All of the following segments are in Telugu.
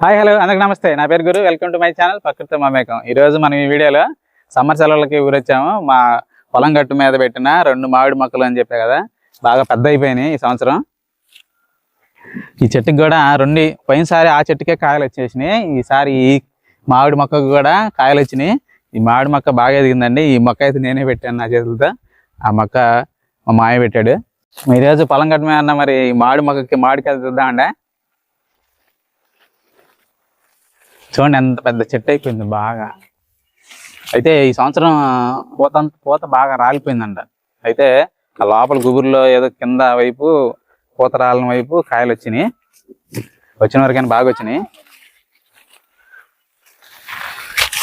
హాయ్ హలో అందరికి నమస్తే. నా పేరు Guru. Welcome to my channel Prakruthi Mamekam. ఈరోజు మనం ఈ వీడియోలో సమ్మర్ సెలవులకి ఊరొచ్చాము. మా పొలం గట్టు మీద పెట్టిన రెండు మామిడి మొక్కలు అని చెప్పా కదా బాగా పెద్ద అయిపోయినాయి ఈ సంవత్సరం. ఈ చెట్టుకి కూడా రెండు పోయినసారి ఆ చెట్టుకే కాయలు వచ్చేసినాయి. ఈసారి ఈ మామిడి మొక్కకు కూడా కాయలు వచ్చినాయి. ఈ మామిడి మొక్క బాగా ఎదిగిందండి. ఈ మొక్క అయితే నేనే పెట్టాను నా చేతులతో. ఆ మొక్క మా మాయ పెట్టాడు. ఈరోజు పొలం గట్టు మీద అన్న మరి ఈ మామిడి మొక్కకి మామిడికాయలు చూద్దామండి చూడండి ఎంత పెద్ద చెట్టు అయిపోయింది బాగా. అయితే ఈ సంవత్సరం పూత పూత బాగా రాలిపోయిందంట. అయితే ఆ లోపల గుబురులో ఏదో కింద వైపు పూత రాలిన వైపు కాయలు వచ్చినాయి. వచ్చిన వరకైనా బాగా వచ్చినాయి.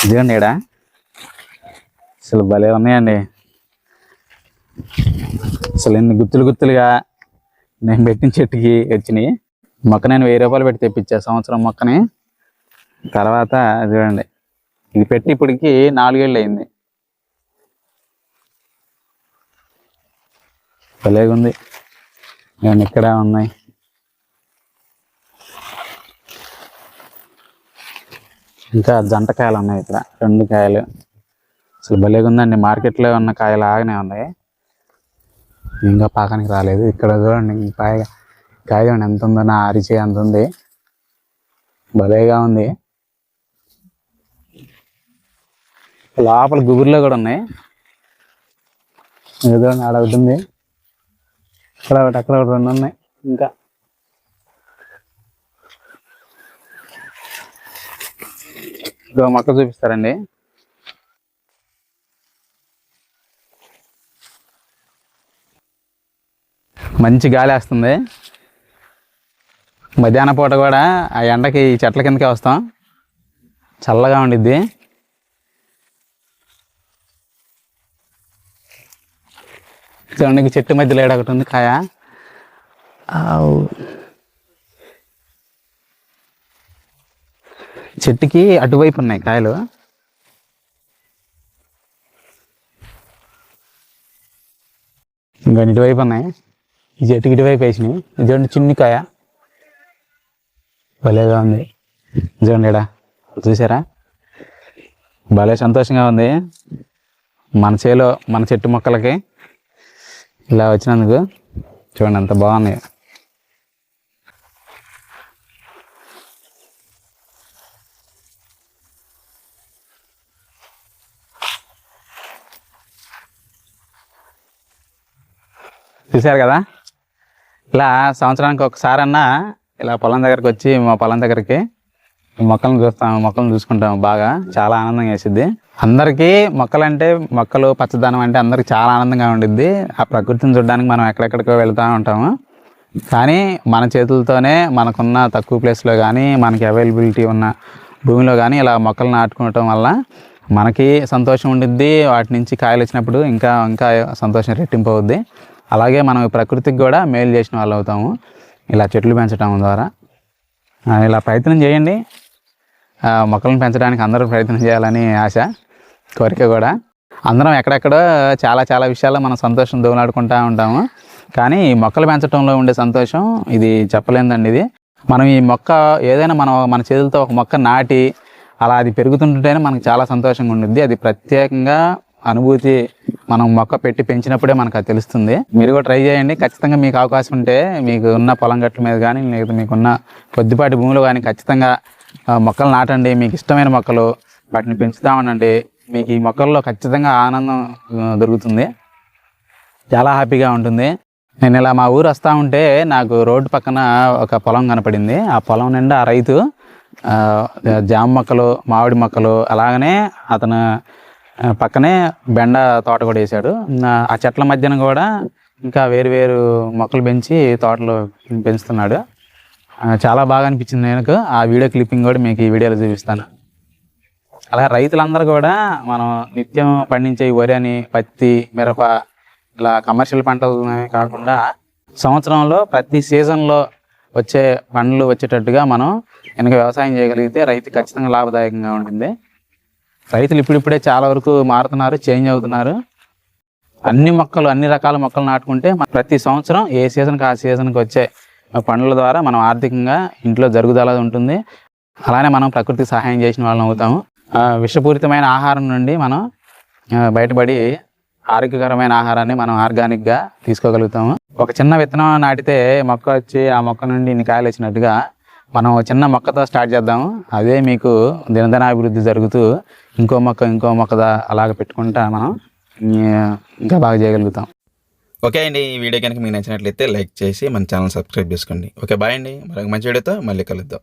ఇదిగోండి ఈడ. అసలు భలే ఉన్నాయండి. అసలు ఎన్ని గుత్తులు గుత్తులుగా నేను పెట్టిన చెట్టుకి వచ్చినాయి. మొక్క నేను వెయ్యి రూపాయలు పెట్టి తెప్పించా సంవత్సరం మొక్కని. తర్వాత చూడండి. ఇది పెట్టి ఇప్పటికి నాలుగేళ్ళు అయింది. భలేగా ఉంది ఇవన్నీ ఇక్కడ ఉన్నాయి. ఇంకా జంట కాయలు ఉన్నాయి ఇక్కడ. రెండు కాయలు. అసలు భలేగా ఉందండి మార్కెట్లో ఉన్న కాయలు ఆగానే ఉన్నాయి ఇంకా పాకానికి రాలేదు. ఇక్కడ చూడండి ఈ కాయ కాయ చూడండి ఎంత ఉందో నా అరిచే ఎంత ఉంది. భలేగా ఉంది. లోపల గుబురులో కూడా ఉన్నాయి. ఏదో ఆడ ఒకటి ఉంది. అక్కడ ఒకటి అక్కడ ఒకటి రెండు ఉన్నాయి. ఇంకా. ఇంకో మొక్క చూపిస్తారండి. మంచి గాలి వేస్తుంది. మధ్యాహ్న పూట కూడా ఆ ఎండకి చెట్ల కిందకే వస్తాం. చల్లగా ఉండిద్ది. చూడండి చెట్టు మధ్యలో ఏడ ఒకటి ఉంది కాయ. చెట్టుకి అటువైపు ఉన్నాయి కాయలు. ఇంకా ఇటువైపు ఉన్నాయి. ఈ చెట్టుకి ఇటువైపు వేసినాయి. చూడండి చిన్ని కాయ. భలేగా ఉంది. చూడండి ఈడ చూసారా? భలే సంతోషంగా ఉంది. మన చేలో మన చెట్టు మొక్కలకి. ఇలా వచ్చినందుకు చూడండి అంత బాగున్నాయి. చూశారు కదా? ఇలా సంవత్సరానికి ఒకసారన్నా ఇలా పొలం దగ్గరకు వచ్చి మా పొలం దగ్గరికి మొక్కలను చూస్తాం మొక్కలను చూసుకుంటాము బాగా చాలా ఆనందంగా వేసిద్ది. అందరికీ మొక్కలంటే మొక్కలు పచ్చదనం అంటే అందరికి చాలా ఆనందంగా ఉండిద్ది. ఆ ప్రకృతిని చూడడానికి మనం ఎక్కడెక్కడికో వెళ్తూ ఉంటాము. కానీ మన చేతులతోనే మనకున్న తక్కువ ప్లేస్లో కానీ మనకి అవైలబిలిటీ ఉన్న భూమిలో కానీ ఇలా మొక్కలు నాటుకోవటం వల్ల మనకి సంతోషం ఉండిద్ది. వాటి నుంచి కాయలు వచ్చినప్పుడు ఇంకా ఇంకా సంతోషం రెట్టింపు అవుద్ది. అలాగే మనం ప్రకృతికి కూడా మేలు చేసిన వాళ్ళు అవుతాము. ఇలా చెట్లు పెంచడం ద్వారా. ఇలా ప్రయత్నం చేయండి. మొక్కలను పెంచడానికి అందరూ ప్రయత్నం చేయాలని ఆశ. కోరిక కూడా. అందరం ఎక్కడెక్కడో చాలా చాలా విషయాల్లో మనం సంతోషం దోలాడుకుంటూ ఉంటాము. కానీ ఈ మొక్కలు పెంచడంలో ఉండే సంతోషం ఇది చెప్పలేదండి ఇది. మనం ఈ మొక్క ఏదైనా మనం మన చేతులతో ఒక మొక్క నాటి అలా అది పెరుగుతుంటేనే మనకు చాలా సంతోషంగా ఉండుద్ది. అది ప్రత్యేకంగా అనుభూతి మనం మొక్క పెట్టి పెంచినప్పుడే మనకు అది తెలుస్తుంది. మీరు కూడా ట్రై చేయండి. ఖచ్చితంగా మీకు అవకాశం ఉంటే మీకు ఉన్న పొలం గట్ల మీద కానీ లేదా మీకున్న కొద్దిపాటి భూమిలో కానీ ఖచ్చితంగా మొక్కలు నాటండి. మీకు ఇష్టమైన మొక్కలు వాటిని పెంచుతామనండి. మీకు ఈ మొక్కల్లో ఖచ్చితంగా ఆనందం దొరుకుతుంది. చాలా హ్యాపీగా ఉంటుంది. నేను ఇలా మా ఊరు వస్తూ ఉంటే నాకు రోడ్డు పక్కన ఒక పొలం కనపడింది. ఆ పొలం నిండా ఆ రైతు జామ మొక్కలు మామిడి మొక్కలు అలాగనే అతను పక్కనే బెండ తోట కూడా వేశాడు. ఆ చెట్ల మధ్యన కూడా ఇంకా వేరు వేరు మొక్కలు పెంచి తోటలో పెంచుతున్నాడు. చాలా బాగా అనిపించింది నాకు. ఆ వీడియో క్లిప్పింగ్ కూడా మీకు ఈ వీడియోలో చూపిస్తాను. అలా రైతులందరూ కూడా మనం నిత్యం పండించే వరి అని పత్తి మిరప ఇలా కమర్షియల్ పంటలు కాకుండా సంవత్సరంలో ప్రతి సీజన్లో వచ్చే పండ్లు వచ్చేటట్టుగా మనం కనుక వ్యవసాయం చేయగలిగితే రైతు ఖచ్చితంగా లాభదాయకంగా ఉంటుంది. రైతులు ఇప్పుడిప్పుడే చాలా వరకు మారుతున్నారు చేంజ్ అవుతున్నారు. అన్ని మొక్కలు అన్ని రకాల మొక్కలు నాటుకుంటే మన ప్రతి సంవత్సరం ఏ సీజన్కి ఆ సీజన్కి వచ్చే పండ్ల ద్వారా మనం ఆర్థికంగా ఇంట్లో జరుగుదల ఉంటుంది. అలానే మనం ప్రకృతికి సహాయం చేసిన వాళ్ళం అవుతాము. విషపూరితమైన ఆహారం నుండి మనం బయటపడి ఆరోగ్యకరమైన ఆహారాన్ని మనం ఆర్గానిక్గా తీసుకోగలుగుతాము. ఒక చిన్న విత్తనం నాటితే మొక్క వచ్చి ఆ మొక్క నుండి ఇన్ని కాయలు వచ్చినట్టుగా మనం చిన్న మొక్కతో స్టార్ట్ చేద్దాము. అదే మీకు దినదినాభివృద్ధి జరుగుతూ ఇంకో మొక్క ఇంకో మొక్కదా అలాగ పెట్టుకుంటా మనం ఇంకా బాగా చేయగలుగుతాం. ఓకే అండి ఈ వీడియో కనుక మీకు నచ్చినట్లయితే లైక్ చేసి మన ఛానల్ సబ్స్క్రైబ్ చేసుకోండి. ఓకే బాయ్ అండి. మరొక మంచి వీడియోతో మళ్ళీ కలుద్దాం.